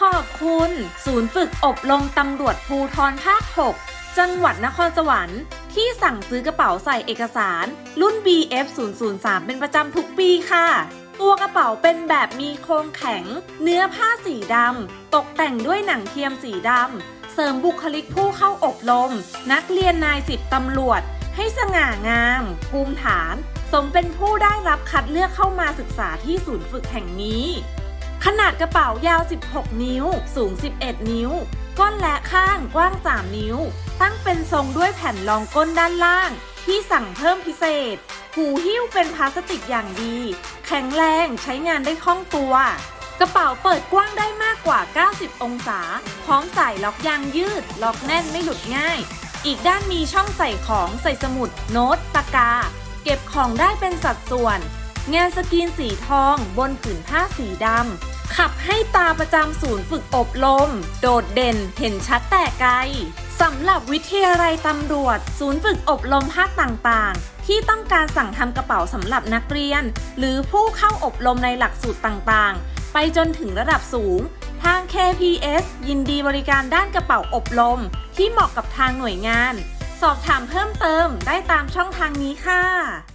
ขอบคุณ ศูนย์ฝึกอบรมตำรวจภูทรภาค 6 จังหวัดนครสวรรค์ ที่สั่งซื้อกระเป๋าใส่เอกสาร รุ่น BF 003 เป็นประจำทุกปีค่ะ ตัวกระเป๋าเป็นแบบมีโครงแข็ง เนื้อผ้าสีดำ ตกแต่งด้วยหนังเทียมสีดำ เสริมบุคลิกผู้เข้าอบรม นักเรียนนายสิบตำรวจ ให้สง่างามภูมิฐาน สมเป็นผู้ได้รับคัดเลือกเข้ามาศึกษาที่ศูนย์ฝึกแห่งนี้ ขนาดกระเป๋ายาว 16 นิ้ว สูง 11 นิ้ว ก้นและข้างกว้าง 3 นิ้ว ตั้งเป็นทรงด้วยแผ่นรองก้นด้านล่าง ที่สั่งเพิ่มพิเศษ หูหิ้วเป็นพลาสติกอย่างดี แข็งแรงใช้งานได้คล่องตัว กระเป๋าเปิดกว้างได้มากกว่า 90 องศา พร้อมใส่ล็อกยางยืด ล็อกแน่นไม่หลุดง่าย อีกด้านมีช่องใส่ของใส่สมุด โน้ตปากกา เก็บของได้เป็นสัดส่วนงานสกรีนสีทองบนผืนผ้าสีดำ ขับให้ตาประจำศูนย์ฝึกอบรม โดดเด่นเห็นชัดแต่ไกลสำหรับวิทยาลัยตำรวจ ศูนย์ฝึกอบรมภาคต่างๆ ที่ต้องการสั่งทำกระเป๋าสำหรับนักเรียน หรือผู้เข้าอบรมในหลักสูตรต่างๆ ไปจนถึงระดับสูง ทาง KPS ยินดีบริการด้านกระเป๋าอบรม ที่เหมาะกับทางหน่วยงาน สอบถามเพิ่มเติมได้ตามช่องทางนี้ค่ะ